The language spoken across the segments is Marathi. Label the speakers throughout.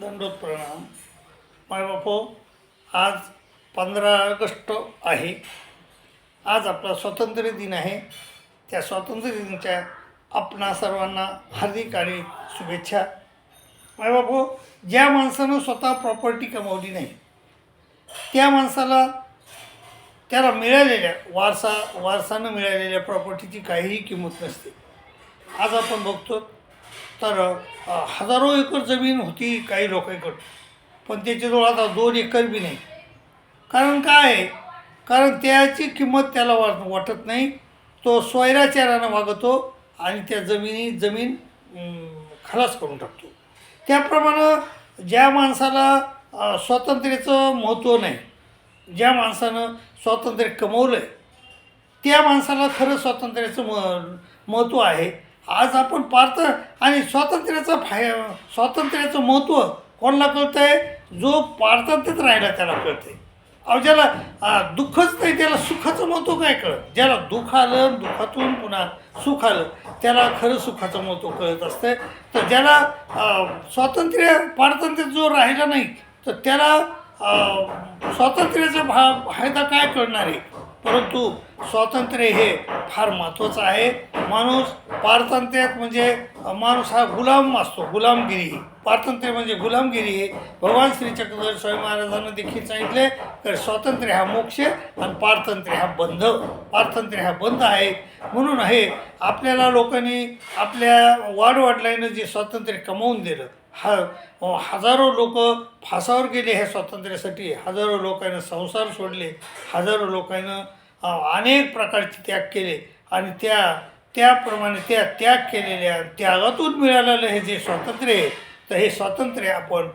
Speaker 1: दंडोत प्रणाम. मायबापो आज पंधरा ऑगस्ट आहे. आज आपला स्वातंत्र्य दिन आहे. त्या स्वातंत्र्य दिनाच्या आपणा सर्वांना हार्दिक आणि शुभेच्छा. माय बापो ज्या माणसानं स्वतः प्रॉपर्टी कमावली नाही त्या माणसाला त्याला मिळालेल्या वारसा वारसानं मिळालेल्या प्रॉपर्टीची काहीही किंमत नसते. आज आपण बघतो तर हजारो एकर जमीन होती काही लोकांकडं. पण त्याच्याजवळ आता दोन एकर बी नाही. कारण काय आहे? कारण त्याची किंमत त्याला वाट वाटत नाही. तो स्वैराचारानं वागतो आणि त्या जमिनी जमीन खलास करून टाकतो. त्याप्रमाणे ज्या माणसाला स्वातंत्र्याचं महत्त्व नाही ज्या माणसानं स्वातंत्र्य कमवलं आहे त्या माणसाला खरं स्वातंत्र्याचं म महत्त्व आहे. आज आपण पार्थ आणि स्वातंत्र्याचं फाय स्वातंत्र्याचं महत्त्व कोणाला कळतं आहे जो पारतंत्र्यात राहिला त्याला कळतं आहे अहो ज्याला दुःखच नाही त्याला सुखाचं महत्त्व काय कळत? ज्याला दुःख आलं दुःखातून पुन्हा सुख आलं त्याला खरं सुखाचं महत्त्व कळत असतं तर ज्याला स्वातंत्र्य पारतंत्र्यात जो राहिला नाही तर त्याला स्वातंत्र्याचा भा फायदा काय कळणार आहे? परंतु स्वातंत्र्य हे फार महत्त्वाचं आहे. माणूस पारतंत्र्यात म्हणजे माणूस हा गुलाम असतो गुलामगिरी. पारतंत्र्य म्हणजे गुलामगिरी आहे भगवान श्री चक्रधर स्वामी महाराजांना देखील सांगितले तर स्वातंत्र्य हा मोक्ष आणि पारतंत्र्य हा बंध. पारतंत्र्य हा बंध आहे. म्हणून आहे आपल्याला लोकांनी आपल्या वाडवडिलांनं जे स्वातंत्र्य कमवून दिलं हा हजारो लोक फासावर गेले ह्या स्वातंत्र्यासाठी. हजारो लोकांना संसार सोडले. हजारो लोकांना अनेक प्रकारचे त्याग केले. आणि त्या त्याप्रमाणे त्या त्याग केलेल्या त्यागातून मिळालेलं हे जे स्वातंत्र्य आहे तर हे स्वातंत्र्य आपण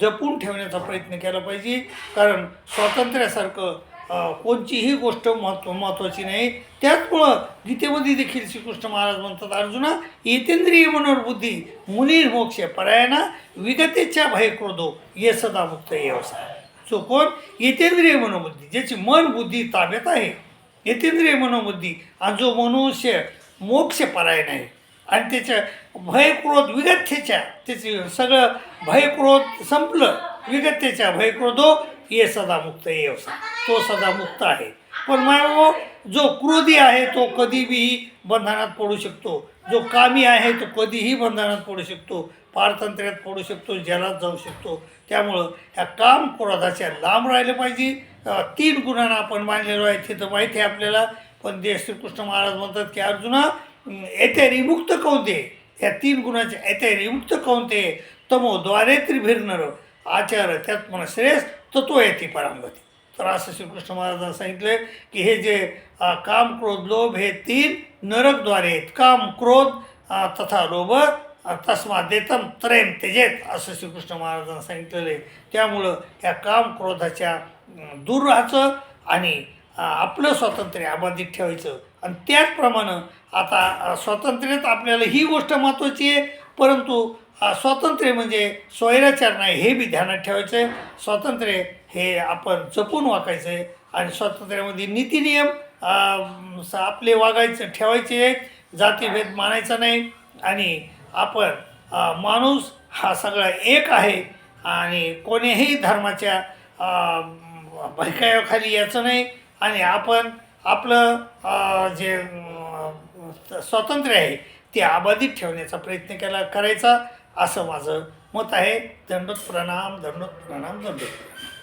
Speaker 1: जपून ठेवण्याचा प्रयत्न केला पाहिजे. कारण स्वातंत्र्यासारखं कोणचीही कोणतीही गोष्ट महत्त्व महत्त्वाची नाही. त्याचमुळं गीतेमध्ये देखील श्रीकृष्ण महाराज म्हणतात अर्जुना येतेंद्रिय मनोरबुद्धी मुनीर मोक्ष परायणा विगतेच्या भय क्रोधो ये सदा मुक्त व्यवसाय जो कोण? येतेंद्रिय मनोबुद्धी ज्याची मन बुद्धी ताब्यात आहे. येतेंद्रिय मनोबुद्धी आणि जो मनुष्य मोक्ष परायण आहे आणि त्याच्या भयक्रोध विगत्येच्या त्याचे सगळं भयक्रोध संपलं विगत्येच्या भयक्रोधो ये सदा मुक्त व्यवसाय तो सदा मुक्त आहे. पण मानव जो क्रोधी आहे तो कधीही बंधनात पडू शकतो. जो कामी आहे तो कधीही बंधनात पडू शकतो. पारतंत्र्यात पडू शकतो जेलात जाऊ शकतो. त्यामुळं ह्या काम क्रोधाच्या लांब राहिलं पाहिजे. तीन गुणांना आपण मानलेलो आहे तिथं माहिती आहे आपल्याला. पण देव श्रीकृष्ण महाराज म्हणतात की अर्जुना येथे रिमुक्त कोणते या तीन गुणाचे येथे रिमुक्त कोणते तमो द्वारे त्रिभिर्नर आचार त्यात म्हणा श्रेयस तत्व येते परांगती. तर असं श्रीकृष्ण महाराजांनी सांगितलं की हे जे काम क्रोध लोभ हे तीन नरकद्वारे आहेत. काम क्रोध तथा लोभ तस्मा देतम त्रेम तेजेत असं श्रीकृष्ण महाराजांनी सांगितलेलं आहे. त्यामुळं या काम क्रोधाच्या दूर राहायचं आणि आपलं स्वातंत्र्य अबाधित ठेवायचं. आणि त्याचप्रमाणे आता स्वातंत्र्यात आपल्याला ही गोष्ट महत्त्वाची आहे परंतु स्वातंत्र्य म्हणजे स्वैराचार नाही हे बी ध्यानात ठेवायचं आहे स्वातंत्र्य हे आपण जपून वागायचं आहे. आणि स्वातंत्र्यामध्ये नीतिनियम स- आपले वागायचं ठेवायचे आहेत. जातीभेद मानायचा नाही. आणि आपण माणूस हा सगळा एक आहे. आणि कोणीही धर्माच्या अ, यायचं नाही. आणि आपण आपलं जे स्वातंत्र्य आहे ते अबाधित ठेवण्याचा प्रयत्न केला करायचा असं माझं मत आहे. दंडोत प्रणाम दंडोत प्रणाम दंडोत प्रणाम